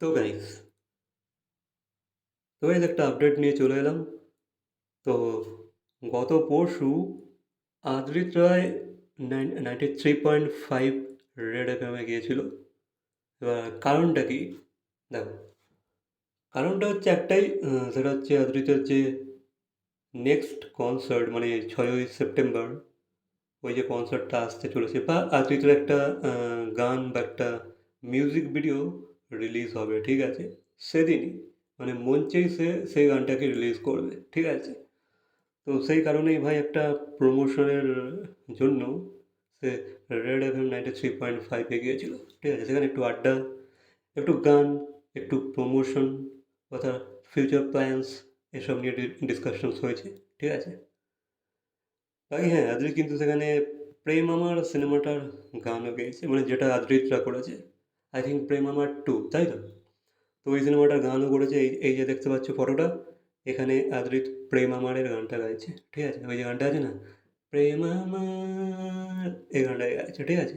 তো গাইস তো গাইস একটা আপডেট নিয়ে চলে এলাম। তো গত পরশু Adrit Roy ninety three point five Red F এমে গিয়েছিল। এবার কারণটা কি? দেখো, কারণটা হচ্ছে একটাই সেটা হচ্ছে আদ্রিতের যে নেক্সট কনসার্ট মানে ছয়ই সেপ্টেম্বর, ওই যে কনসার্টটা আসতে চলেছে। বা আদ্রিতের একটা গান বা একটা মিউজিক ভিডিও রিলিজ হবে, ঠিক আছে? সেদিনই মানে মঞ্চেই সে, সেই গানটাকে রিলিজ করবে, ঠিক আছে? তো সেই কারণেই ভাই একটা প্রমোশনের জন্য সে Red F M ninety three point ফাইভে গিয়েছিল, ঠিক আছে? সেখানে একটু আড্ডা, একটু গান, একটু প্রমোশন কথা ফিউচার প্ল্যান্স এসব নিয়ে ডিসকাশনস হয়েছে, ঠিক আছে? বাকি হ্যাঁ আদ্রিত কিন্তু সেখানে প্রেম আমার সিনেমাটার গানও গেয়েছে মানে যেটা আদ্রিতরা করেছে আই থিঙ্ক প্রেম আমার টু তাই তো? তো ওই সিনেমাটার গানও করেছে, এই এই যে দেখতে পাচ্ছ ফটোটা, এখানে আদ্রিত প্রেম আমারের গানটা গাইছে, ঠিক আছে? ওই যে গানটা আছে না? প্রেম আমার এই গানটা গাইছে, ঠিক আছে?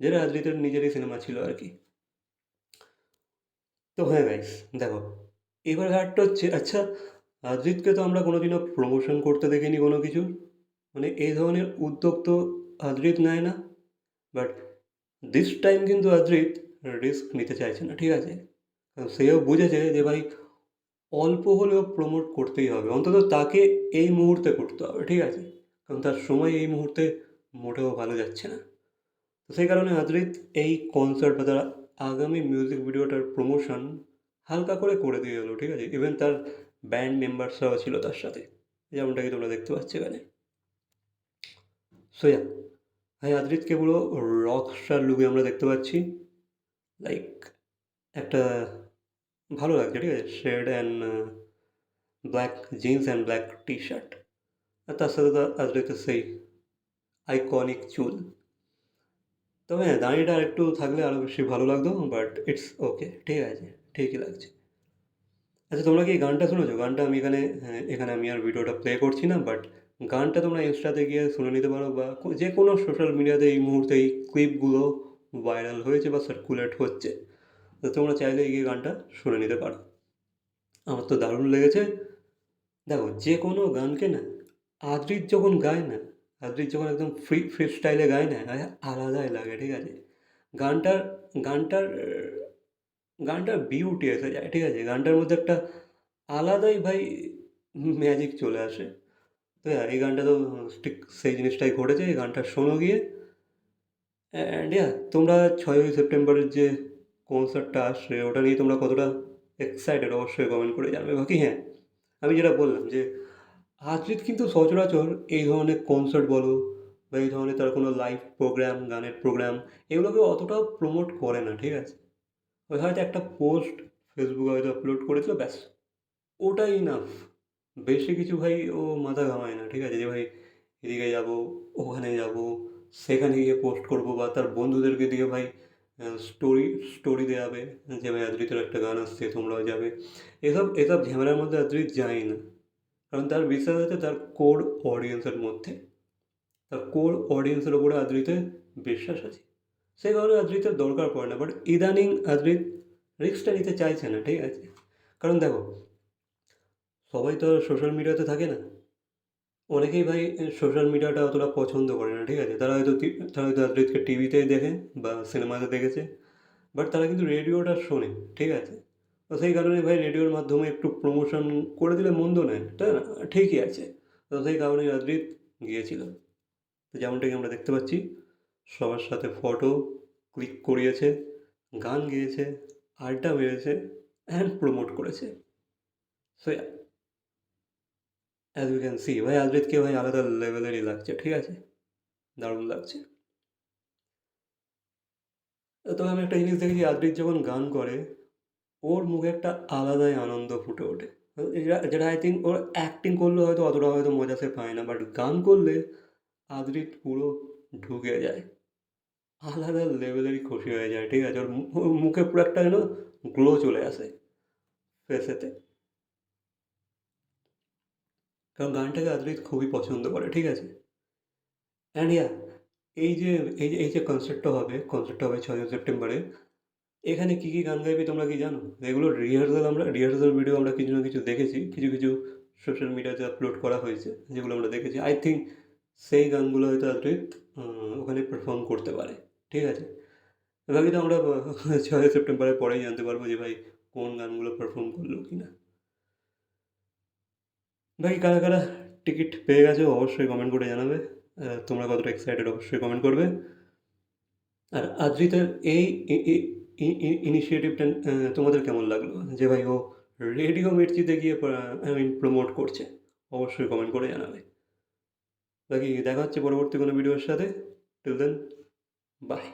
যেটা আদ্রিতের নিজেরই সিনেমা ছিল আর কি। তো হ্যাঁ গাইস দেখো, এবার ঘাটটা হচ্ছে আচ্ছা আদ্রিতকে তো আমরা কোনোদিনও প্রমোশন করতে দেখিনি কোনো কিছু। মানে এই ধরনের উদ্যোগ তো আদ্রিত নেয় না বাট দিস টাইম কিন্তু আদ্রিত রিস্ক নিতে চাইছে না, ঠিক আছে? সেও বুঝেছে যে ভাই, অল্প হলেও প্রমোট করতেই হবে। অন্তত তাকে এই মুহূর্তে করতে হবে, ঠিক আছে? কারণ তার সময় এই মুহূর্তে মোটেও ভালো যাচ্ছে না। তো সেই কারণে আদ্রিত এই কনসার্ট বা তার আগামী মিউজিক ভিডিওটার প্রমোশন হালকা করে করে দিয়ে গেলো, ঠিক আছে? ইভেন তার ব্যান্ড মেম্বার্সরাও ছিল তার সাথে। যেমনটাকে তোমরা দেখতে পাচ্ছ এখানে? সোয়া ভাই আদ্রিতকে পুরো রক স্টার লুকে আমরা দেখতে পাচ্ছি। লাইক একটা ভালো লাগছে ঠিক আছে? Shade and black jeans and black T shirt আর তার সাথে তো আদ্রিতের সেই আইকনিক চুল। তবে হ্যাঁ দাঁড়িয়েটা একটু থাকলে আরও বেশি ভালো লাগতো বাট ইটস ওকে ঠিক আছে ঠিকই লাগছে। আচ্ছা তোমরা কি গানটা শুনেছো? গানটা আমি এখানে হ্যাঁ, এখানে আমি আর ভিডিওটা প্লে করছি না বাট গানটা তোমরা ইনস্টাতে গিয়ে শুনে নিতে পারো বা যে কোনো সোশ্যাল মিডিয়াতে এই মুহূর্তে এই ক্লিপগুলো ভাইরাল হয়েছে বা সার্কুলেট হচ্ছে। তো তোমরা চাইলে গিয়ে গানটা শুনে নিতে পারো। আমার তো দারুণ লেগেছে। দেখো, যে কোনো গানকে না, আদ্রিত যখন গায় না, আদ্রিত যখন একদম ফ্রি ফ্রি স্টাইলে গায় না আলাদাই লাগে, ঠিক আছে? গানটার গানটার গানটার বিউটি এসে যায়, ঠিক আছে? গানটার মধ্যে একটা আলাদাই ভাই ম্যাজিক চলে আসে। তো হ্যাঁ এই গানটা তো ঠিক সেই জিনিসটাই ঘটেছে, এই গানটা শোনো গিয়ে। অ্যান্ড ইয়া তোমরা ছয়ই সেপ্টেম্বরের যে কনসার্টটা আসছে, ওটা নিয়ে তোমরা কতটা এক্সাইটেড অবশ্যই কমেন্ট করে জানাবে। বাকি হ্যাঁ আমি যেটা বললাম যে আদ্রিত কিন্তু সচরাচর এই ধরনের কনসার্ট বলো, বা এই ধরনের তার কোনো লাইভ প্রোগ্রাম গানের প্রোগ্রাম এগুলোকে অতটা প্রমোট করে না, ঠিক আছে? ওই হয়তো একটা পোস্ট ফেসবুকে হয়তো আপলোড করেছিল, ব্যাস, ওটাই ইনাফ বেশি কিছু ভাই ও মাথা ঘামায় না, ঠিক আছে? যে ভাই এদিকে যাব, ওখানে যাব, সেখানে গিয়ে পোস্ট করব বা তার বন্ধুদেরকে দিয়ে ভাই স্টোরি স্টোরি দেওয়াবে যে ভাই আদ্রিতের একটা গান আসছে, তোমরাও যাবে। এসব এসব ঝামেলার মধ্যে আদ্রিত যায় না। কারণ তার বিশ্বাস আছে তার কোর অডিয়েন্সের মধ্যে, তার কোর অডিয়েন্সের উপরে আদ্রিতের বিশ্বাস আছে। সেই কারণে আদ্রিতের দরকার পড়ে না বাট ইদানিং আদ্রিত রিস্কটা নিতে চাইছে না, ঠিক আছে? কারণ দেখো সবাই তো সোশ্যাল মিডিয়াতে থাকে না। অনেকেই ভাই সোশ্যাল মিডিয়াটা অতটা পছন্দ করে না, ঠিক আছে? তারা হয়তো তারা হয়তো আদ্রিতকে টিভিতেই দেখে বা সিনেমাতে দেখেছে বাট তারা কিন্তু রেডিওটা শোনে, ঠিক আছে? তো সেই কারণে ভাই রেডিওর মাধ্যমে একটু প্রমোশন করে দিলে মন্দ নয়, তাই না? ঠিকই আছে। তো সেই কারণে আদ্রিত গিয়েছিল। তো যেমনটাকে আমরা দেখতে পাচ্ছি, সবার সাথে ফটো ক্লিক করিয়েছে, গান গেয়েছে, আড্ডা মেরেছে অ্যান্ড প্রমোট করেছে। So as you can see ভাই আদ্রিতকে ভাই আলাদা লেভেলেরই লাগছে, ঠিক আছে? দারুণ লাগছে। তবে আমি একটা জিনিস দেখেছি আদ্রিত যখন গান করে, ওর মুখে একটা আলাদাই আনন্দ ফুটে ওঠে। যেটা আই থিঙ্ক ওর অ্যাক্টিং করলে হয়তো অতটা হয়তো মজা সে পায় না বাট গান করলে আদ্রিত পুরো ঢুকে যায়। আলাদা লেভেলেরই খুশি হয়ে যায়, ঠিক আছে? ওর মুখে পুরো একটা যেন গ্লো চলে আসে ফেসেতে কারণ গানটাকে আদ্রিত খুবই পছন্দ করে ঠিক আছে অ্যান্ড ইয়া এই যে এই যে এই যে কনসার্টটা হবে কনসার্টটা হবে ছয়ই সেপ্টেম্বরে এখানে কী, কী গান গাইবে তোমরা কি জানো? এগুলো রিহার্সাল আমরা রিহার্সাল ভিডিও আমরা কিছু না কিছু দেখেছি। কিছু, কিছু সোশ্যাল মিডিয়াতে আপলোড করা হয়েছে যেগুলো আমরা দেখেছি। আই থিঙ্ক সেই গানগুলো হয়তো আদ্রিত ওখানে পারফর্ম করতে পারে। ঠিক আছে? বাকিটা আমরা ৬ই সেপ্টেম্বরের পরেই জানতে পারব যে ভাই কোন গানগুলো পারফর্ম করল কিনা। বাকি কারা, কারা টিকিট পেয়ে গেছে অবশ্যই কমেন্ট করে জানাবে। তোমরা কতটা এক্সাইটেড অবশ্যই কমেন্ট করবে। আর আদ্রিতের এই ইনিশিয়েটিভটা তোমাদের কেমন লাগল? যে ভাই ও রেডিও মির্চিতে গিয়ে আই মিন প্রমোট করছে। অবশ্যই কমেন্ট করে জানাবে। বাকি দেখা হচ্ছে পরবর্তী কোনো ভিডিওর সাথে। Till then bye.